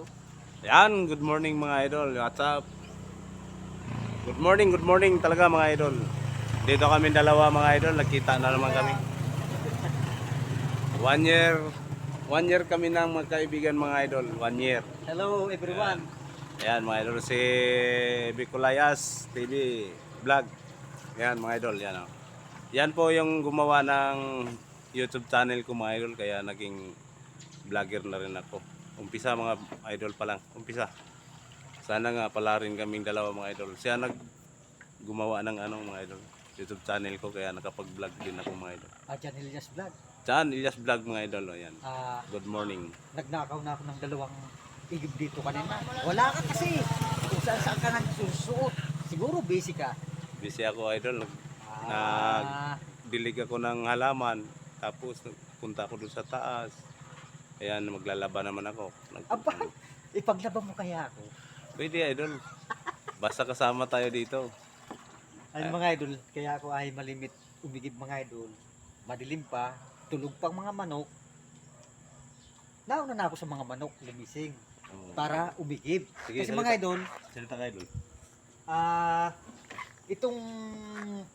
dito. Yan, good morning mga idol. What's up? Good morning, good morning talaga mga idol. Dito kami dalawa mga idol, nagkita na naman kami. One year, one year kami ng magkaibigan mga idol. One year. Hello everyone. Yan mga idol, si Bicolayas TV Vlog. Yan mga idol, yan o. Yan po yung gumawa ng YouTube channel ko mga idol, kaya naging vlogger na rin ako. Umpisa mga idol pa lang, umpisa. Sana nga pala rin kaming dalawa mga idol. Siya nag gumawa ng ano mga idol, YouTube channel ko, kaya nakapag-vlog din ako mga idol. Ah, John Elias Vlog. Saan? Ilyas Vlog mga idol, o yan. Ah, Good morning. nagnakaw na ako ng dalawang igib dito kanina. Wala ka kasi. Kung saan saan ka nagsusuot. Siguro busy ka. Busy ako idol, nag Ah, dilig ako ng halaman tapos punta ako dun sa taas ayan maglalaba naman ako Nag- aba, ipaglaban mo kaya ako. pwede idol basta kasama tayo dito Ay mga idol, kaya ako ay malimit umigib mga idol. Madilim pa, tulog pang mga manok. Nauna na ako sa mga manok, lumising, Oo. para umigib. Sige, Kasi salita. mga idol, salita ka idol Ah, itong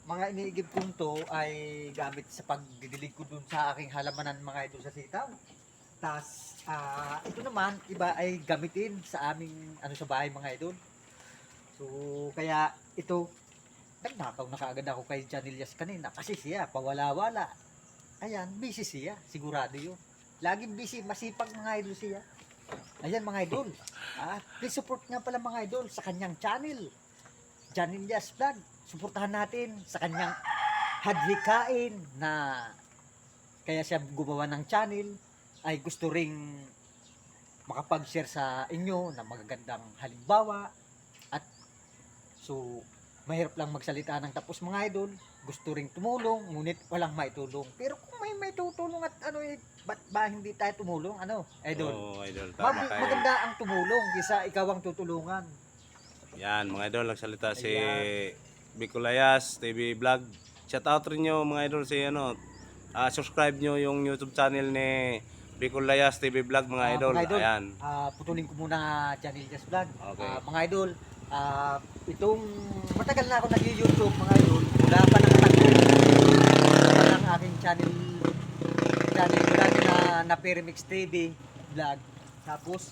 mga iniigib kong to ay gamit sa pagdidilig ko dun sa aking halamanan mga idol sa sitaw. Tas ah, ito naman iba ay gamitin sa aming ano sa bahay mga idol. So kaya ito nagnakaw na kaagad ako kay Janilias kanina kasi siya pawala-wala. Ayan, busy siya, sigurado yun. Laging busy, masipag mga idol siya. Ayan mga idol. Ah, please support nga pala mga idol sa kanyang channel. Janilias Vlog. Suportahan natin sa kanyang hadlikain na kaya siya gumawa ng channel ay gusto ring makapag-share sa inyo ng magagandang halimbawa. At so mahirap lang magsalita ng tapos mga idol. Gusto ring tumulong ngunit walang maitulong. Pero kung may may tutulong at ano eh ba't ba hindi tayo tumulong? Ano idol? Oo, idol tama Mag- kayo. maganda ang tumulong kaysa ikaw ang tutulungan. Yan mga idol nagsalita si Ayan. Bicolayas TV Vlog. Shout out rin nyo mga idol si ano ah, subscribe nyo yung YouTube channel ni Bicolayas TV Vlog mga Ah, idol, mga idol. ayan Ah, putulin ko muna Channel Just Vlog. Okay. Ah, mga idol, ah, itong matagal na ako nag-YouTube mga idol. Wala pa nang tagpo. Ng aking channel channel vlog na na Perimix TV vlog. Tapos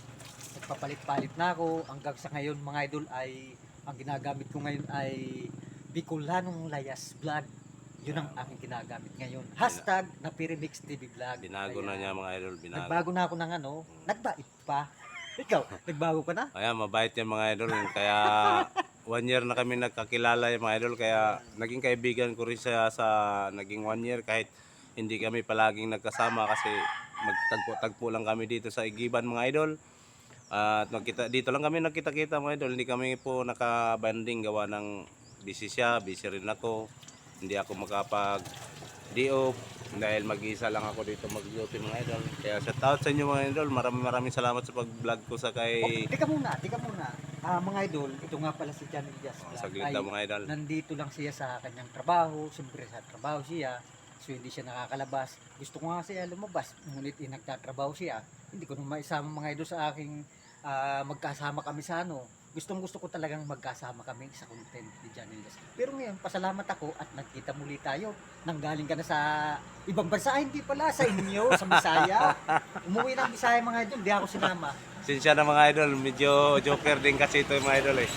nagpapalit-palit na ako hanggang sa ngayon mga idol ay ang ginagamit ko ngayon ay Bicolanong Layas Vlog. Yun ang aking ginagamit ngayon. Hashtag na Perimix TV Vlog. binago na Ayan. niya mga idol binago Nagbago na ako ng ano, nagbait pa. Ikaw, nagbago ka na? Ayan, mabait yan mga idol. Kaya one year na kami nagkakilala yung mga idol. Kaya naging kaibigan ko rin siya sa naging one year kahit hindi kami palaging nagkasama kasi magtagpo-tagpo lang kami dito sa Igiban mga idol. At nagkita, dito lang kami nagkita-kita mga idol. Hindi kami po nakabanding gawa ng busy siya, busy rin ako. Hindi ako makapag off dahil mag-isa lang ako dito mag-duty mga idol. Kaya shout out sa inyo mga idol. Maraming maraming salamat sa pag-vlog ko sa kay Oh, tika muna, tika muna. Ah, mga idol, ito nga pala si Channel Jazz Oh, saglit lang mga idol. nandito lang siya sa kanyang trabaho. Siyempre sa trabaho siya. So hindi siya nakakalabas. Gusto ko nga siya lumabas. Ngunit eh, nagtatrabaho siya. Hindi ko naman maisama mga idol sa aking ah, magkasama kami sa ano. Gustong gusto ko talagang magkasama kami sa content ni Channel Jazz. Pero ngayon, pasalamat ako at nagkita muli tayo. Nanggaling ka na sa ibang bansa. Ay, hindi pala. Sa inyo, sa Bisaya. Umuwi ng Bisaya mga idol. Hindi ako sinama. Sinsya na mga idol, medyo joker din kasi ito yung mga idol eh.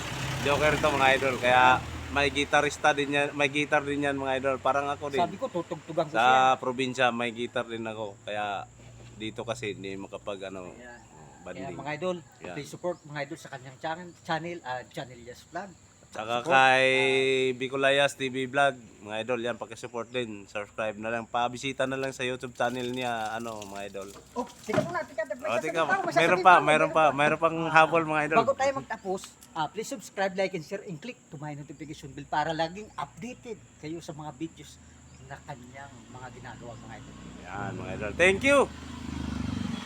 Joker to mga idol, kaya may gitarista din yan, may guitar din yan mga idol. Parang ako din. Sabi ko, tutugtugan ko siya. Sa probinsya may guitar din ako. Kaya dito kasi hindi makapag ano, Ayan. Banding. mga idol, Yan. please support mga idol sa kanyang channel, channel, uh, channel Yes Vlog. Saka support. kay Bicolayas TV Vlog, mga idol, yan pakisupport din. Subscribe na lang, pabisita na lang sa YouTube channel niya, ano mga idol. Oh, tika muna, tika, tika, O, tika, tika, mayroon pa, mayroon pa, mayroon pang habol mga idol. Bago tayo magtapos, ah, please subscribe, like, and share, and click to my notification bell para laging updated kayo sa mga videos na kanyang mga ginagawa mga idol. Yan mga idol. Thank you!